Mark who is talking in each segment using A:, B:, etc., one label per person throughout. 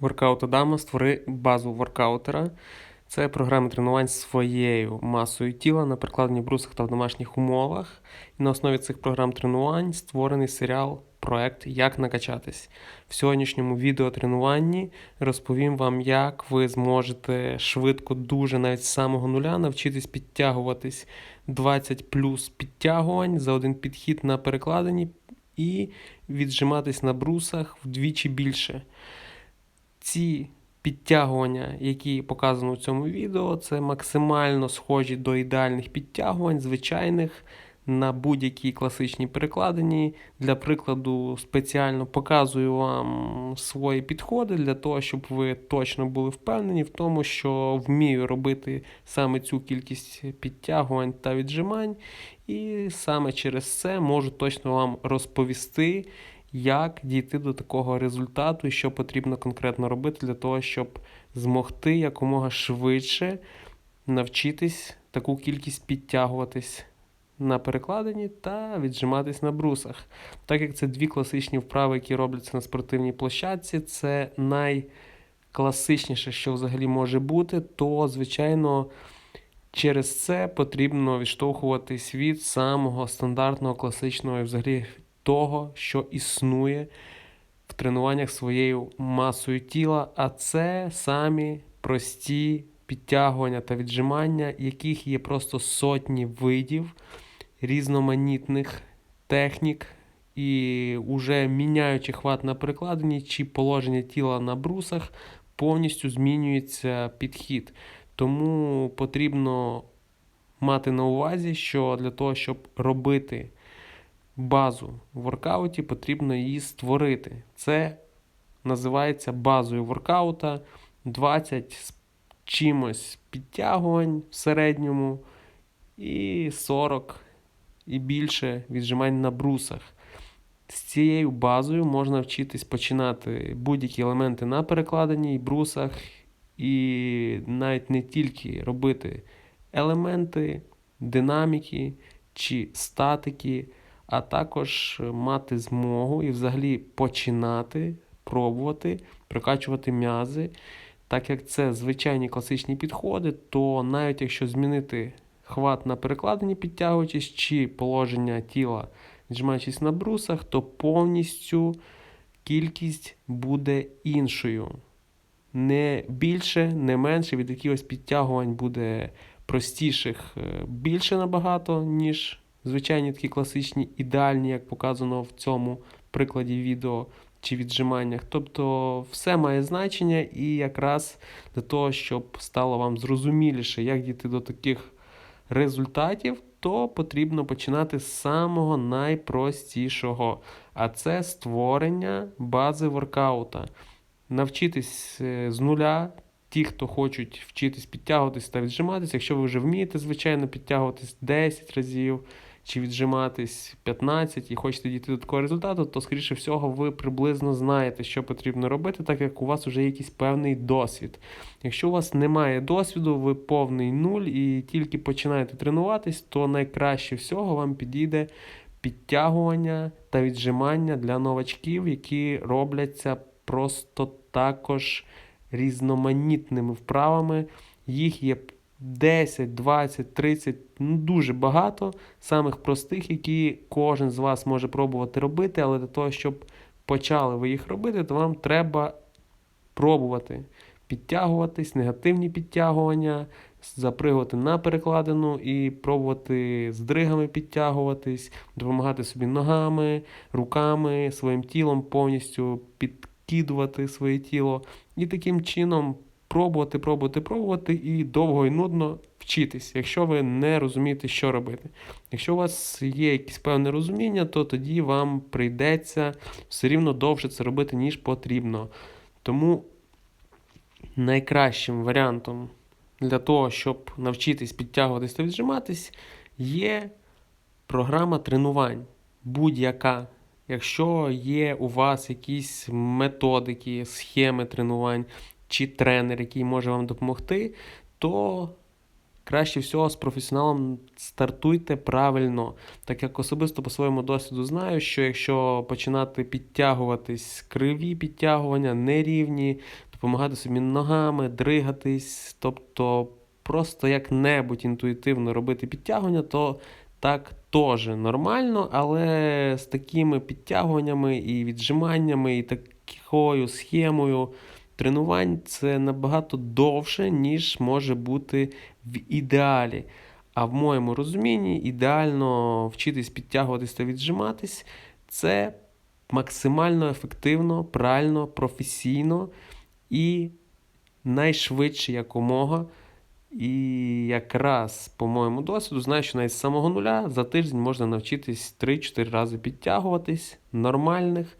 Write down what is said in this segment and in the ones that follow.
A: Воркаут Адама створи базу воркаутера. Це програма тренувань своєю масою тіла на прикладенні брусах та в домашніх умовах. І на основі цих програм тренувань створений серіал проект Як накачатись. В сьогоднішньому відеотренуванні розповім вам, як ви зможете швидко, дуже навіть з самого нуля навчитись підтягуватись 20 плюс підтягувань за один підхід на перекладині і віджиматись на брусах вдвічі більше. Ці підтягування, які показано у цьому відео, це максимально схожі до ідеальних підтягувань, звичайних на будь-якій класичній перекладині. Для прикладу, спеціально показую вам свої підходи для того, щоб ви точно були впевнені в тому, що вмію робити саме цю кількість підтягувань та віджимань, і саме через це можу точно вам розповісти як дійти до такого результату і що потрібно конкретно робити для того, щоб змогти якомога швидше навчитись таку кількість підтягуватись на перекладині та віджиматись на брусах. Так як це дві класичні вправи, які робляться на спортивній площадці, це найкласичніше, що взагалі може бути, то, звичайно, через це потрібно відштовхуватись від самого стандартного класичного і взагалі того, що існує в тренуваннях своєю масою тіла, а це самі прості підтягування та віджимання, яких є просто сотні видів різноманітних технік. І вже міняючи хват на перекладині чи положення тіла на брусах, повністю змінюється підхід. Тому потрібно мати на увазі, що для того, щоб робити базу в воркауті, потрібно її створити. Це називається базою воркаута 20 з чимось підтягувань в середньому і 40 і більше віджимань на брусах. З цією базою можна вчитись починати будь-які елементи на перекладенні і брусах, і навіть не тільки робити елементи, динаміки чи статики а також мати змогу і взагалі починати пробувати прокачувати м'язи. Так як це звичайні класичні підходи, то навіть якщо змінити хват на перекладині, підтягуючись, чи положення тіла, віджимаючись на брусах, то повністю кількість буде іншою. Не більше, не менше, від якихось підтягувань буде простіших е, більше набагато, ніж звичайні такі класичні, ідеальні, як показано в цьому прикладі відео чи віджиманнях. Тобто все має значення і якраз для того, щоб стало вам зрозуміліше, як дійти до таких результатів, то потрібно починати з самого найпростішого. А це створення бази воркаута. Навчитись е, з нуля. Ті, хто хочуть вчитись підтягуватись та віджиматись, якщо ви вже вмієте, звичайно, підтягуватись 10 разів, чи віджиматись 15 і хочете дійти до такого результату, то, скоріше всього, ви приблизно знаєте, що потрібно робити, так як у вас вже якийсь певний досвід. Якщо у вас немає досвіду, ви повний нуль і тільки починаєте тренуватись, то найкраще всього вам підійде підтягування та віджимання для новачків, які робляться просто також різноманітними вправами. Їх є 10, 20, 30, ну дуже багато самих простих, які кожен з вас може пробувати робити, але для того, щоб почали ви їх робити, то вам треба пробувати підтягуватись, негативні підтягування, запригувати на перекладину і пробувати з дригами підтягуватись, допомагати собі ногами, руками, своїм тілом повністю підкидувати своє тіло. І таким чином пробувати, пробувати, пробувати і довго і нудно вчитись, якщо ви не розумієте, що робити. Якщо у вас є якесь певне розуміння, то тоді вам прийдеться все рівно довше це робити, ніж потрібно. Тому найкращим варіантом для того, щоб навчитись підтягуватись та віджиматись, є програма тренувань. Будь-яка. Якщо є у вас якісь методики, схеми тренувань, чи тренер, який може вам допомогти, то краще всього з професіоналом стартуйте правильно. Так як особисто по своєму досвіду знаю, що якщо починати підтягуватись криві підтягування, нерівні, допомагати собі ногами, дригатись, тобто просто як-небудь інтуїтивно робити підтягування, то так теж нормально, але з такими підтягуваннями і віджиманнями, і такою схемою тренувань це набагато довше, ніж може бути в ідеалі. А в моєму розумінні ідеально вчитись підтягуватись та віджиматись це максимально ефективно, правильно, професійно і найшвидше якомога. І якраз по моєму досвіду знаю, що навіть з самого нуля за тиждень можна навчитись 3-4 рази підтягуватись, нормальних,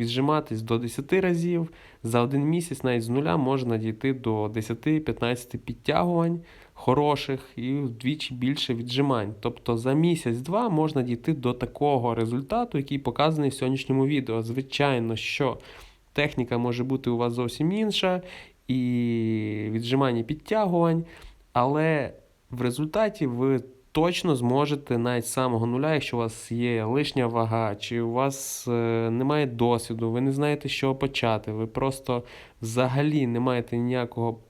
A: віджиматись до 10 разів. За один місяць навіть з нуля можна дійти до 10-15 підтягувань хороших і вдвічі більше віджимань. Тобто за місяць-два можна дійти до такого результату, який показаний в сьогоднішньому відео. Звичайно, що техніка може бути у вас зовсім інша, і віджимання підтягувань, але в результаті ви точно зможете навіть з самого нуля, якщо у вас є лишня вага, чи у вас е, немає досвіду, ви не знаєте, з чого почати, ви просто взагалі не маєте ніякого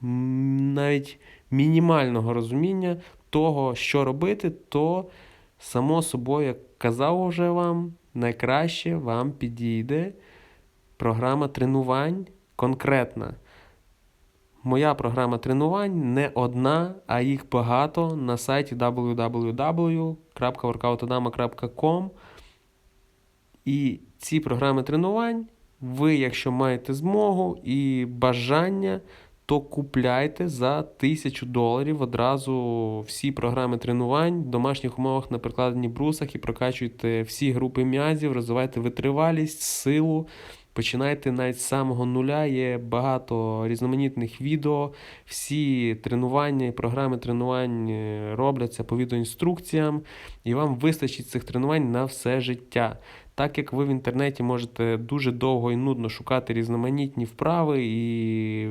A: навіть мінімального розуміння того, що робити, то само собою, як казав вже вам, найкраще вам підійде програма тренувань конкретна. Моя програма тренувань не одна, а їх багато на сайті www.workoutodama.com. І ці програми тренувань, ви, якщо маєте змогу і бажання, то купляйте за 1000 доларів одразу всі програми тренувань в домашніх умовах на прикладенні брусах і прокачуйте всі групи м'язів, розвивайте витривалість, силу. Починайте навіть з самого нуля, є багато різноманітних відео. Всі тренування і програми тренувань е, робляться по відеоінструкціям, і вам вистачить цих тренувань на все життя. Так як ви в інтернеті можете дуже довго і нудно шукати різноманітні вправи і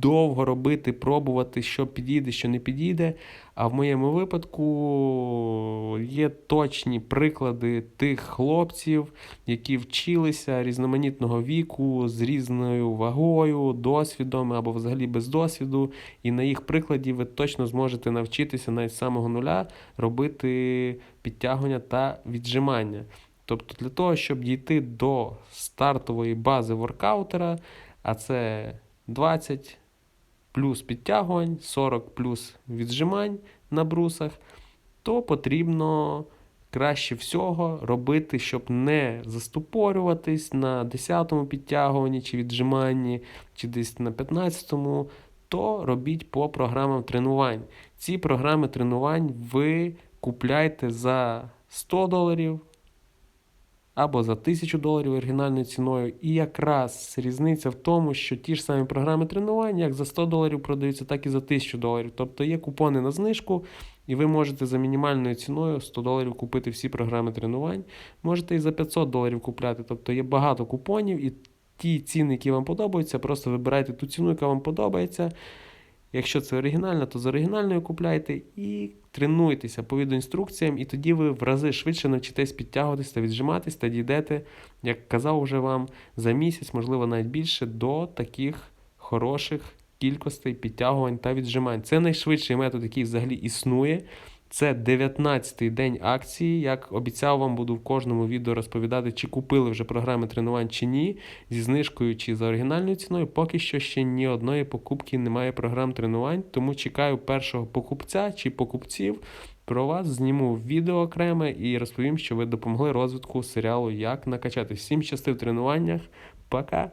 A: довго робити, пробувати, що підійде, що не підійде. А в моєму випадку є точні приклади тих хлопців, які вчилися різноманітного віку з різною вагою, досвідом або взагалі без досвіду. І на їх прикладі ви точно зможете навчитися навіть з самого нуля робити підтягування та віджимання. Тобто для того, щоб дійти до стартової бази воркаутера, а це 20 плюс підтягувань, 40 плюс віджимань на брусах, то потрібно краще всього робити, щоб не застопорюватись на 10-му підтягуванні чи віджиманні, чи десь на 15-му, то робіть по програмам тренувань. Ці програми тренувань ви купляйте за 100 доларів або за 1000 доларів оригінальною ціною. І якраз різниця в тому, що ті ж самі програми тренувань, як за 100 доларів продаються, так і за 1000 доларів. Тобто є купони на знижку, і ви можете за мінімальною ціною 100 доларів купити всі програми тренувань. Можете і за 500 доларів купляти. Тобто є багато купонів, і ті ціни, які вам подобаються, просто вибирайте ту ціну, яка вам подобається. Якщо це оригінальна, то з оригінальною купляйте і тренуйтеся по відеоінструкціям, і тоді ви в рази швидше навчитесь підтягуватись та віджиматись та дійдете, як казав уже вам, за місяць, можливо, навіть більше, до таких хороших кількостей підтягувань та віджимань. Це найшвидший метод, який взагалі існує. Це 19-й день акції. Як обіцяв вам, буду в кожному відео розповідати, чи купили вже програми тренувань чи ні, зі знижкою чи за оригінальною ціною. Поки що ще ні одної покупки немає програм тренувань, тому чекаю першого покупця чи покупців. Про вас зніму відео окреме і розповім, що ви допомогли розвитку серіалу Як накачати. Всім щасти в тренуваннях. Пока!